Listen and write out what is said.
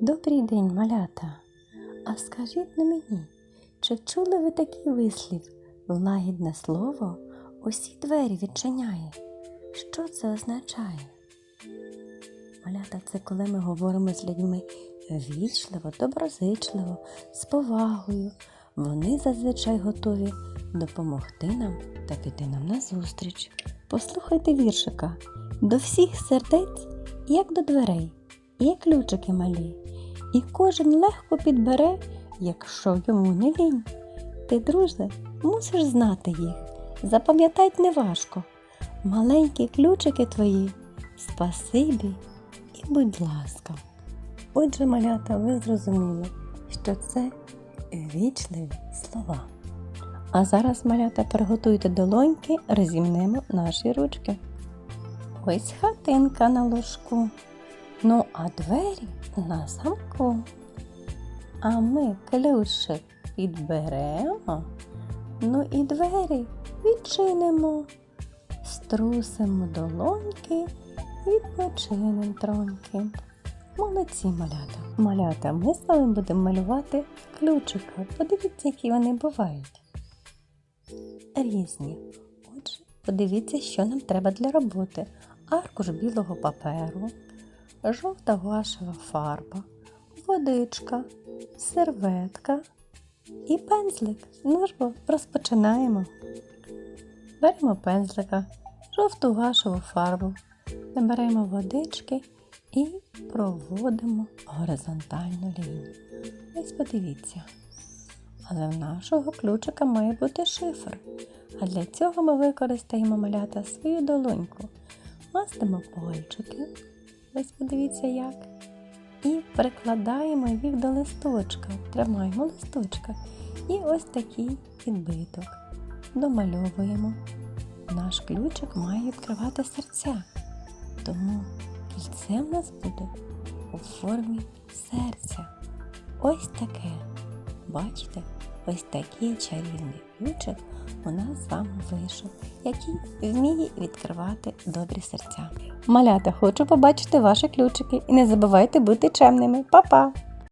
Добрий день, малята. А скажіть на мені, чи чули ви такий вислів лагідне слово усі двері відчиняє? Що це означає? Малята це коли ми говоримо з людьми вічливо, доброзичливо, з повагою. Вони зазвичай готові допомогти нам та піти нам на зустріч. Послухайте віршика. До всіх сердець, як до дверей, є ключики малі, і кожен легко підбере, якщо йому не лінь. Ти, друже, мусиш знати їх, запам'ятать неважко. Маленькі ключики твої, спасибі і будь ласка. Отже, малята, ви зрозуміли, що це вічливі слова. А зараз, малята, приготуйте долоньки, розімнемо наші ручки. Ось хатинка на ложку. Ну, а двері на замку. А ми ключик підберемо, ну і двері відчинимо, струсимо долоньки, відпочинем троньки. Молодці малята. Малята, ми з вами будемо малювати ключика. Подивіться, які вони бувають. Різні. Отже, подивіться, що нам треба для роботи. Аркуш білого паперу, жовта гуашева фарба, водичка, серветка і пензлик. Ну ж бо, розпочинаємо. Беремо пензлика, жовту гуашеву фарбу, наберемо водички і проводимо горизонтальну лінію. Ось подивіться. Але в нашого ключика має бути шифр. А для цього ми використаємо малята свою долоньку. Мастимо пальчики. Ось подивіться як. І прикладаємо їх до листочка. Тримаємо листочка. І ось такий відбиток. Домальовуємо. Наш ключик має відкривати серця. Тому кільце в нас буде у формі серця. Ось таке. Бачите, ось такий чарівний ключик у нас з вами вийшов, який вміє відкривати добрі серця. Малята, хочу побачити ваші ключики і не забувайте бути чемними. Па-па!